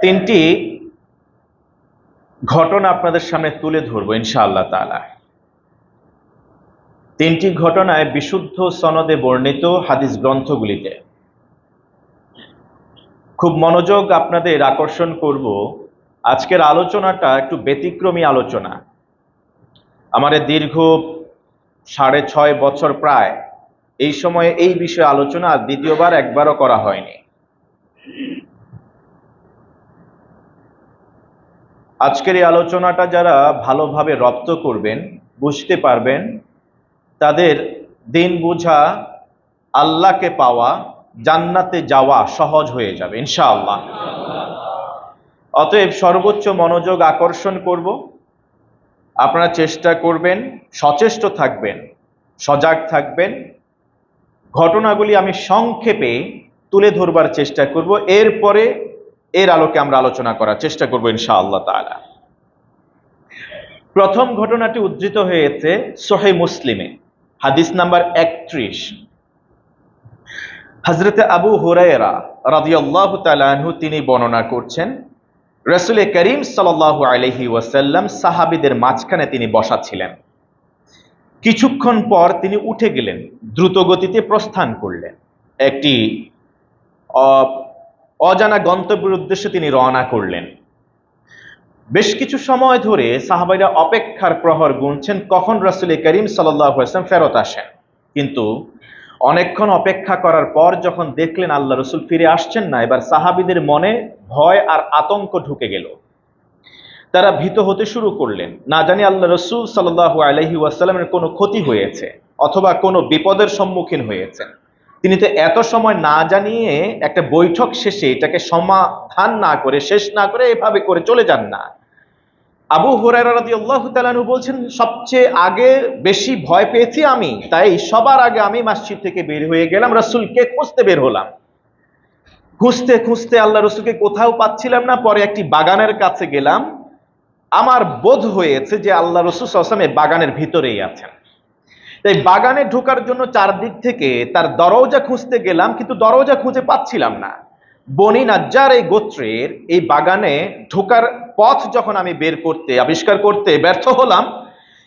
তিনটি ঘটনা আপনাদের সামনে তুলে ধরবো ইনশাআল্লাহ তাআলা। তিনটি ঘটনায় বিশুদ্ধ সনদে বর্ণিত হাদিস গ্রন্থগুলিতে খুব মনোযোগ আপনাদের আকর্ষণ করব। আজকের আলোচনাটা একটু ব্যতিক্রমী আলোচনা। আমার দীর্ঘ সাড়ে ছয় বছর প্রায় এই সময়ে এই বিষয়ে আলোচনা দ্বিতীয়বার একবারও করা হয়নি। আজকের এই আলোচনাটা যারা ভালোভাবে রপ্ত করবেন, বুঝতে পারবেন, তাদের দিন বোঝা, আল্লাহকে পাওয়া, জান্নাতে যাওয়া সহজ হয়ে যাবে, ইনশাআল্লাহ। অতএব সর্বোচ্চ মনোযোগ আকর্ষণ করব। আপনারা চেষ্টা করবেন, সচেষ্ট থাকবেন, সজাগ থাকবেন। ঘটনাগুলি আমি সংক্ষেপে তুলে ধরবার চেষ্টা করব। এরপরে এর আলোকে আমরা আলোচনা করার চেষ্টা করব ইনশাআল্লাহ তাআলা। প্রথম ঘটনাটি উদ্ধৃত হয়েছে সোহে মুসলিমে, হাদিস নাম্বার একত্রিশ। হজরতে আবু হুরায়রা রাদিয়াল্লাহু তাআলা আনহু, তিনি বর্ণনা করছেন, রসুলে করিম সাল্লাল্লাহু আলাইহি ওয়াসাল্লাম সাহাবীদের মাঝখানে তিনি বসা ছিলেন। কিছুক্ষণ পর তিনি উঠে গেলেন দ্রুত গতিতে প্রস্থান করলেন। একটি অজানা গন্তব্যের উদ্দেশ্যে তিনি রওনা করলেন। বেশ কিছু সময় ধরে সাহাবাইরা অপেক্ষার প্রহর গুনছেন, কখন রাসুল করিম সাল্লাম ফেরত আসেন। কিন্তু অনেকক্ষণ অপেক্ষা করার পর যখন দেখলেন আল্লাহ রসুল ফিরে আসছেন না, এবার সাহাবিদের মনে ভয় আর আতঙ্ক ঢুকে গেল। তারা ভীত হতে শুরু করলেন। না জানি আল্লাহ রসুল সাল্লাহ আলহি ওয়াসাল্লামের কোনো ক্ষতি হয়েছে অথবা কোনো বিপদের সম্মুখীন হয়েছেন। তিনি তো এত সময় না জানিয়ে একটা বৈঠক শেষে এটাকে সমাধান না করে, শেষ না করে এভাবে করে চলে যান না। আবু হুরায়রা রাদিয়াল্লাহু তাআলা বলছেন, সবচেয়ে আগে বেশি ভয় পেয়েছি আমি, তাই সবার আগে আমি মসজিদ থেকে বের হয়ে গেলাম, রসুলকে খুঁজতে বের হলাম। খুঁজতে খুঁজতে আল্লাহ রসুলকে কোথাও পাচ্ছিলাম না, পরে একটি বাগানের কাছে গেলাম। আমার বোধ হয়েছে যে আল্লাহ রসুল আলাইহি বাগানের ভিতরেই আছেন। তাই বাগানে ঢোকার জন্য চারদিক থেকে তার দরজা খুঁজতে গেলাম, কিন্তু দরজা খুঁজে পাচ্ছিলাম না। বনি নাজ্জার এই গোত্রের এই বাগানে ঢোকার পথ যখন আমি বের করতে, আবিষ্কার করতে ব্যর্থ হলাম,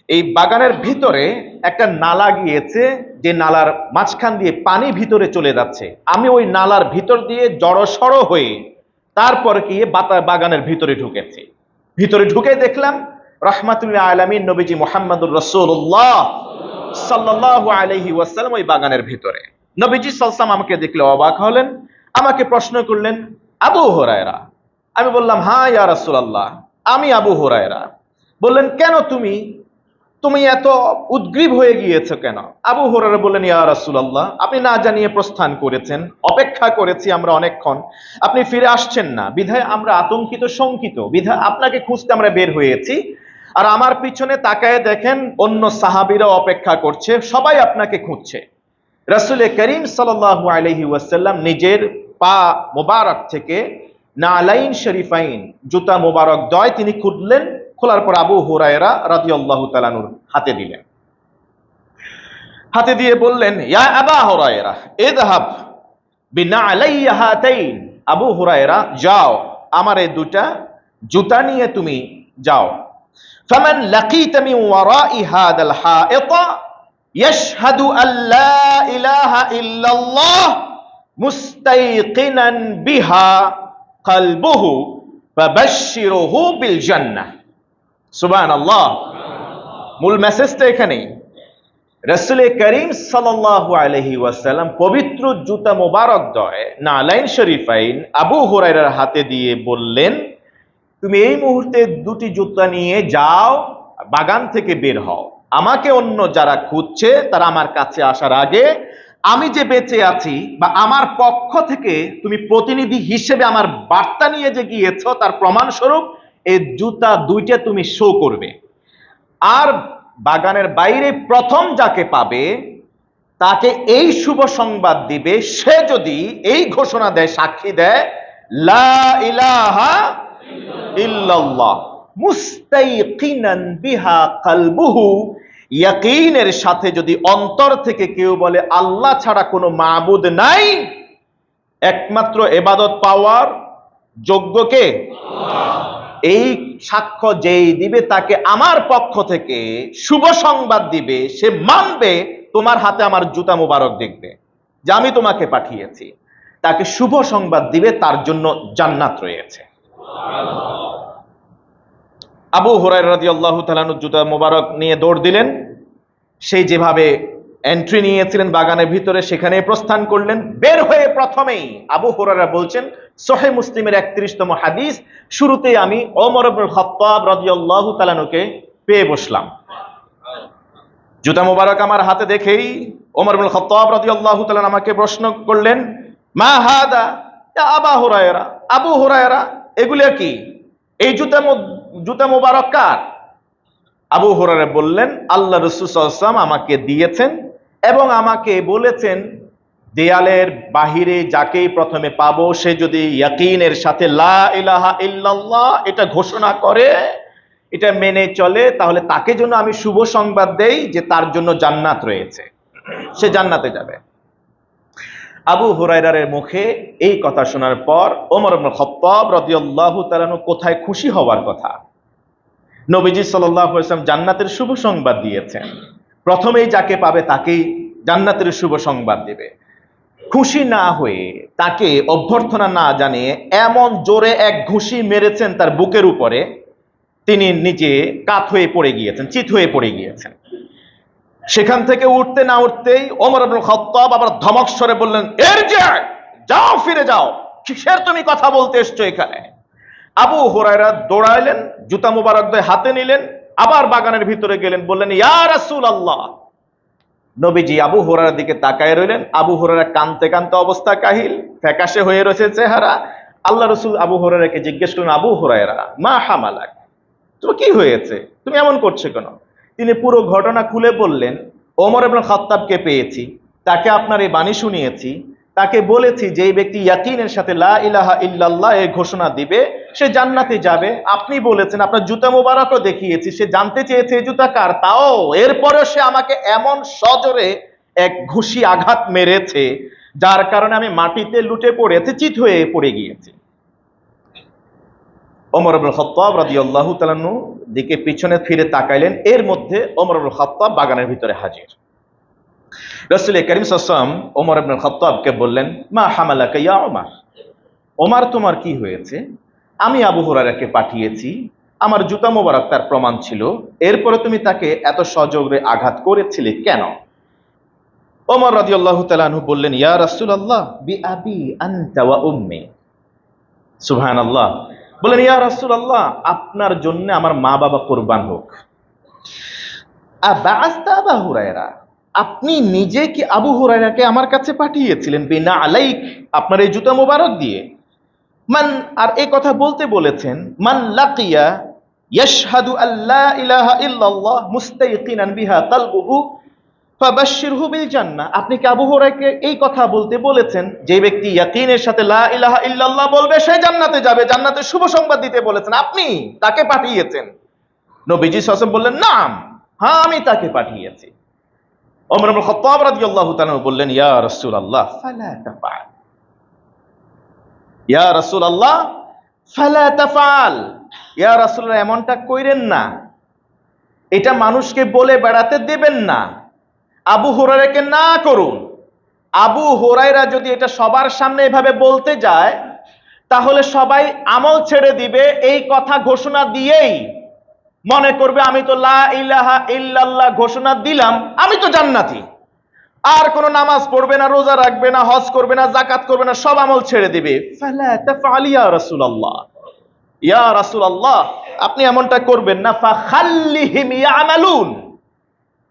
এই বাগানের ভিতরে একটা নালা গিয়েছে, যে নালার মাঝখান দিয়ে পানি ভিতরে চলে যাচ্ছে। আমি ওই নালার ভিতর দিয়ে জড়সড় হয়ে তারপর গিয়ে বাতা, বাগানের ভিতরে ঢুকেছি। ভিতরে ঢুকে দেখলাম রহমাতুল্লাহ আলমিন নবীজি মোহাম্মদুর রসুল্লাহ সাল্লাল্লাহু আলাইহি ওয়াসাল্লাম ওই বাগানের ভিতরে। নবীজি সালসাম আমাকে দেখলে অবাক হলেন, আমাকে প্রশ্ন করলেন, আবু হোরায়রা? আমি বললাম ইয়া রাসূলুল্লাহ, আমি আবু হোরায়রা। বললেন, কেন তুমি? তুমি এত উদ্গ্রীব হয়ে গিয়েছো কেন? আবু হোরারা বললেন, ইয়া রাসূলুল্লাহ, আপনি না জানিয়ে প্রস্থান করেছেন, অপেক্ষা করেছি আমরা অনেকক্ষণ। আপনি ফিরে আসছেন না। বিধায় আমরা আতঙ্কিত, শঙ্কিত। বিধায় আপনাকে খুঁজতে আমরা বের হয়েছি। আর আমার পিছনে তাকায় দেখেন অন্য সাহাবীরা অপেক্ষা করছে, সবাই আপনাকে খুঁজছে। রাসূলে করিম সাল্লাল্লাহু আলাইহি ওয়াসাল্লাম নিজের পা মোবারক থেকে নালাইন শরীফাইন জুতা মোবারক দয় তিনি খুঁজলেন, খোলার পর আবু হুরায়রা রাদিয়াল্লাহু তাআলার হাতে দিলেন। হাতে দিয়ে বললেন, ইয়া আবা হুরায়রা, ইযহাব বিনালাইয়া হাতাইন। আবু হুরায়রা, যাও, আমার এই দুটা জুতা নিয়ে তুমি যাও। فمن لقيت من وراء هذا الحائط يشهد أن لا إله إلا الله مستيقنا بها قلبه فبشره بالجنة سبحان الله মূল মেসেজটা এখানেই রসুলে করিম সাল্লাল্লাহু আলাইহি ওয়াসাল্লাম পবিত্র জুতা মোবারক দয় নালাইন শরীফাইন আবু হুরায়রার হাতে দিয়ে বললেন তুমি এই মুহূর্তে দুটি জুতা নিয়ে যাও, বাগান থেকে বের হও। আমাকে অন্য যারা খুঁজছে, তারা আমার কাছে আসার আগে আমি যে বেঁচে আছি বা আমার পক্ষ থেকে তুমি প্রতিনিধি হিসেবে আমার বার্তা নিয়ে যে গিয়েছ, তার প্রমাণস্বরূপ এই জুতা দুইটা তুমি শো করবে। আর বাগানের বাইরে প্রথম যাকে পাবে, তাকে এই শুভ সংবাদ দিবে, সে যদি এই ঘোষণা দেয়, সাক্ষী দেয়, লা ইলাহা ইয়াকিনের সাথে যদি অন্তর থেকে কেউ বলে, আল্লাহ ছাড়া কোনো মাবুদ নাই। একমাত্র এবাদত পাওয়ার যোগ্যকে এই সাক্ষ্য যেই দিবে, তাকে আমার পক্ষ থেকে শুভ সংবাদ দিবে। সে মানবে, তোমার হাতে আমার জুতা মুবারক দেখবে, যে আমি তোমাকে পাঠিয়েছি। তাকে শুভ সংবাদ দিবে, তার জন্য জান্নাত রয়েছে। আবু হুরাই রাজি আল্লাহ তালানুর জুতা মুবারক নিয়ে দৌড় দিলেন। সেই যেভাবে এন্ট্রি নিয়েছিলেন বাগানের ভিতরে, সেখানে প্রস্থান করলেন। বের হয়ে প্রথমেই আবু হুরারা বলছেন সোহে মুসলিমের একত্রিশতম হাদিস। শুরুতে আমি ওমর আব্দুল খত্তাব রাদিয়াল্লাহু তাআলাকে পেয়ে বসলাম। জুতা মুবারক আমার হাতে দেখেই ওমর আব্দুল খত্তাব রাদিয়াল্লাহু তাআলা আমাকে প্রশ্ন করলেন, মা হাদা আবা হুরায়রা? আবু হুরায়রা এগুলো কি? এই জুতা জুতা মুবারক কার? আবু হুরারা বললেন, আল্লাহ রসুলাম আমাকে দিয়েছেন এবং আমাকে বলেছেন, দেয়ালের বাহিরে যাকেই প্রথমে পাবো, সে যদি ইয়াকিনের সাথে লা ইলাহা ইল্লাল্লাহ এটা ঘোষণা করে, এটা মেনে চলে, তাহলে তাকে জন্য আমি শুভ সংবাদ দেই যে তার জন্য জান্নাত রয়েছে। সে জান্নাতে যাবে। আবু হুরাইরারের মুখে এই কথা শোনার পর ওমর খাত্তাব রাদিয়াল্লাহু তাআলা কোথায় খুশি হওয়ার কথা? নবীজি সাল্লাম জান্নাতের শুভ সংবাদ দিয়েছেন। প্রথমেই যাকে পাবে তাকেই জান্নাতের শুভ সংবাদ দেবে। খুশি না হয়ে তাকে অভ্যর্থনা না জানিয়ে এমন জোরে এক ঘুষি মেরেছেন তার বুকের উপরে, তিনি নিজে কাত হয়ে পড়ে গিয়েছেন, চিত হয়ে পড়ে গিয়েছেন। সেখান থেকে উঠতে না উঠতেই ওমর আব্দুল খত্তাব আবার ধমক স্বরে বললেন এর যাও, ফিরে যাও। কিসের তুমি কথা বলতে এসছো এখানে? আবু হোরাইরা দৌড়াইলেন, জুতা মুবারক হাতে নিলেন, আবার বাগানের ভিতরে গেলেন, বললেন, ইয়া রাসূল আল্লাহ নবীজি আবু হোরার দিকে তাকায় রইলেন। আবু হোরারা কানতে কানতে অবস্থা কাহিল, ফ্যাকাশে হয়ে রয়েছে চেহারা। আল্লাহ রসুল আবু হোরারাকে জিজ্ঞেস করলেন, আবু হোরায়রা, মা হামালাক? তোমার কি হয়েছে? তুমি এমন করছ কেন? তিনি পুরো ঘটনা খুলে বললেন, ওমর এবং খত্তাবকে পেয়েছি, তাকে আপনার এই বাণী শুনিয়েছি, তাকে বলেছি যে এই ব্যক্তি ইয়াকিনের সাথে লা ইলাহা ইল্লাল্লাহ এর ঘোষণা দিবে, সে জান্নাতে যাবে। আপনি বলেছেন, আপনার জুতা মোবারকও দেখিয়েছি, সে জানতে চেয়েছে এই জুতা কার, তাও এরপরে সে আমাকে এমন সজোরে এক ঘুষি আঘাত মেরেছে, যার কারণে আমি মাটিতে লুটে পড়েছি, চিত হয়ে পড়ে গিয়েছি। ওমর আব্দুল খত্তাব রাদিয়াল্লাহু তাআলাহু দিকে পিছনে ফিরে তাকাইলেন। এর মধ্যে ওমর আব্দুল খত্তাব বাগানের ভিতরে হাজির। রাসূল করিম সাল্লাম ওমর আব্দুল খত্তাবকে বললেন, মা হামালাকা ইয়া ওমর? ওমর, তোমার কি হয়েছে? আমি আবু হুরায়রাকে পাঠিয়েছি। আমার জুতা মোবারক তার প্রমাণ ছিল। এরপরে তুমি তাকে এত সজোরে আঘাত করেছিলে কেন? ওমর তাআলা আনহু বললেন, ইয়া রাসূলুল্লাহ, বি আবি আনতা ওয়া উম্মি। সুবহানাল্লাহ বলেন, ইয়া রাসূলুল্লাহ, আপনার জন্য আমার মা বাবা কোরবান হোক। আবা হুরায়রা, আপনি নিজে কি আবু হুরায়রাকে আমার কাছে পাঠিয়েছিলেন? বিনা আলাইক, আপনার এই জুতা মোবারক দিয়ে। মান, আর এই কথা বলতে বলেছেন, মান লাকিয়া, ইয়াশহাদু আল্লা ইলাহা ইল্লাল্লাহ, মুস্তাইকিনান বিহা কালবুহু ফাবাশশিরহু বিল জান্নাহ আপনি কি আবু হুরায়রাকে এই কথা বলতে বলেছেন? যে ব্যক্তি ইয়াকিনের সাথে লা ইলাহা ইল্লাল্লাহ বলবে, সে জান্নাতে যাবে জান্নাতের শুভ সংবাদ দিতে বলেছেন। আপনি তাকে পাঠিয়েছেন। নবীজি আলাইহি বললেন, নাম হ্যাঁ আমি তাকে পাঠিয়েছি। ওমর রাদিয়াল্লাহু তাআলা বললেন, ইয়া রাসূলুল্লাহ, ফালা ইয়া রাসূলুল্লাহ, ফালা ইয়া রাসূলুল্লাহ, এমনটা কইরেন না। এটা মানুষকে বলে বেড়াতে দেবেন না। আবু হুরায়রাকে না করুন। আবু হুরায়রা যদি এটা সবার সামনে এভাবে বলতে যায়, তাহলে সবাই আমল ছেড়ে দিবে, এই কথা ঘোষণা দিয়েই মনে করবে, আমি তো লা ইলাহা ইল্লাল্লাহ ঘোষণা দিলাম, আমি তো জান্নাতি। আর কোনো নামাজ পড়বে না, রোজা রাখবে না, হজ করবে না জাকাত করবে না, সব আমল ছেড়ে দিবে। ফালা তাফআল ইয়া আপনি এমনটা করবেন না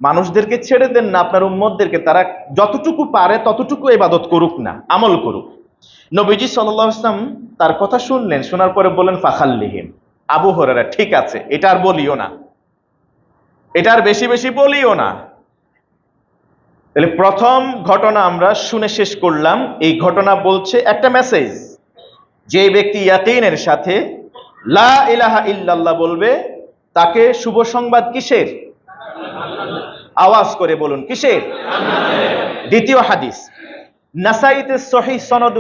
মানুষদেরকে ছেড়ে দেন না, আপনার উম্মতদেরকে, তারা যতটুকু পারে ততটুকু ইবাদত করুক না, আমল করুক। নবীজি আলাইহি তার কথা শুনলেন, শোনার পরে বললেন, ফাখাল্লিহিম। আবু হরেরা ঠিক আছে, এটা আর বলিও না। এটা আর বেশি বেশি বলিও না। তাহলে প্রথম ঘটনা আমরা শুনে শেষ করলাম, এই ঘটনা বলছে একটা মেসেজ যে ব্যক্তি ইয়াকিনের সাথে লা ইলাহা ইল্লাল্লাহ বলবে, তাকে শুভ সংবাদ কিসের? আওয়াজ করে বলুন কিসের? দ্বিতীয় হাদিস। নাসাইতে সহি সনদ